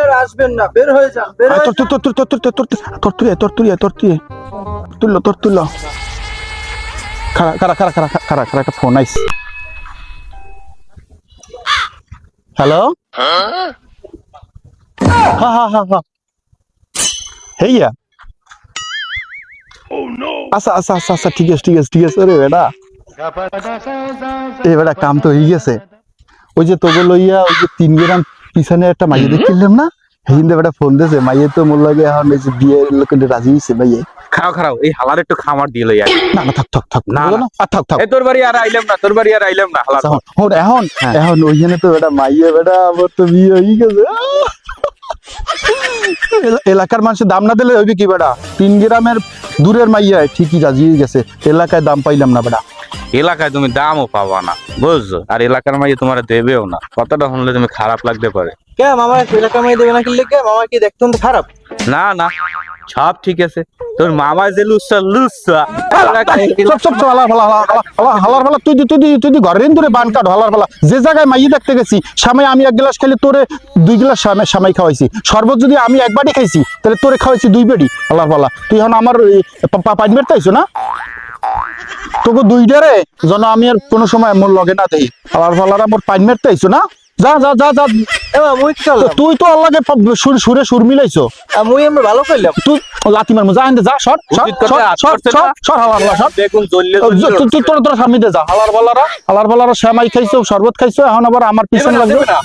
আর আসবেন না বের হয়ে যান বের হয়ে তোর তোর তোর তোর তোর তোর তোর তোর তোর তোর তুললো তোর তুললো খারা খারা খারা খারা খারা খারা একটা ফোন আইস হ্যালো হা হা হা হা হেইয়া আচ্ছা আচ্ছা আচ্ছা আচ্ছা ঠিক আছে ঠিক আছে ঠিক আছে রে বেটা কাম তো হয়ে গেছে ওই যে তোকে লইয়া ওই যে তিন গ্রাম পিছনে একটা মাইয়ে দেখছিলাম না হিন্দে বেটা ফোন দিয়েছে মাইয়ে তো মোর লাগে এখন এই যে বিয়ের লোক রাজি হয়েছে মাইয়ে? খাও খাও এই হালার একটু খামার দিল ইয়ার না না থাক থাক থাক না, না। আর থাক থাক। তোর বাড়ি আর আইলাম না তোর বাড়ি আর আইলাম না হন এখন এখন ওইখানে তো বেটা মাইয়ে বেটা আমার তো বিয়ে হয়ে গেছে। এলাকার মানুষের দাম না দিলে হইবে কি বেটা? তিন গ্রামের দূরের মাইয়া ঠিকই রাজি হয়ে গেছে এলাকায় দাম পাইলাম না বেটা। এলাকায় তুমি দামও পাবা না বুঝছ? আর এলাকার মাঝে তোমার দেবেও না। কতটা শুনলে তুমি খারাপ লাগতে পারে। কে মামা এলাকা মাই দেবে না কিনলে কে? মামা কি দেখতেন তো খারাপ? না না সব ঠিক আছে। তোর মামা যে লুসা লুসা সব সব সব হালার ফালা হালার হালার ফালা তুই তুই তুই তুই ঘরের দূরে বান কাট হালার ফালা যে জায়গায় মাইয়ে দেখতে গেছি সামাই আমি এক গ্লাস খাইলে তোরে দুই গ্লাস সামাই খাওয়াইছি। শরবত যদি আমি এক বাটি খাইছি তাহলে তোরে খাওয়াইছি দুই বাটি হালার ফালা তুই এখন আমার পানি বেরতে না? তোকে দুইটারে যেন আমি আর কোনো সময় মোর লগে না দেই হালার ফালারা মোর পানি মেরতে আইছো না? যা যা যা যা। তুই তো আল্লাহকে সুর সুরে সুর মিলাইছো। মুই আমরা ভালো কইলাম তুই লাতি মারমু। যা এনে যা সর করছে সর না? হালার ফালা সর। বেগুন জ্বললে তুই তোর তোর স্বামী দে যা। হালার বালারা হালার বালারা শ্যামাই খাইছো শরবত খাইছো এখন আবার আমার পিছন লাগবে। না।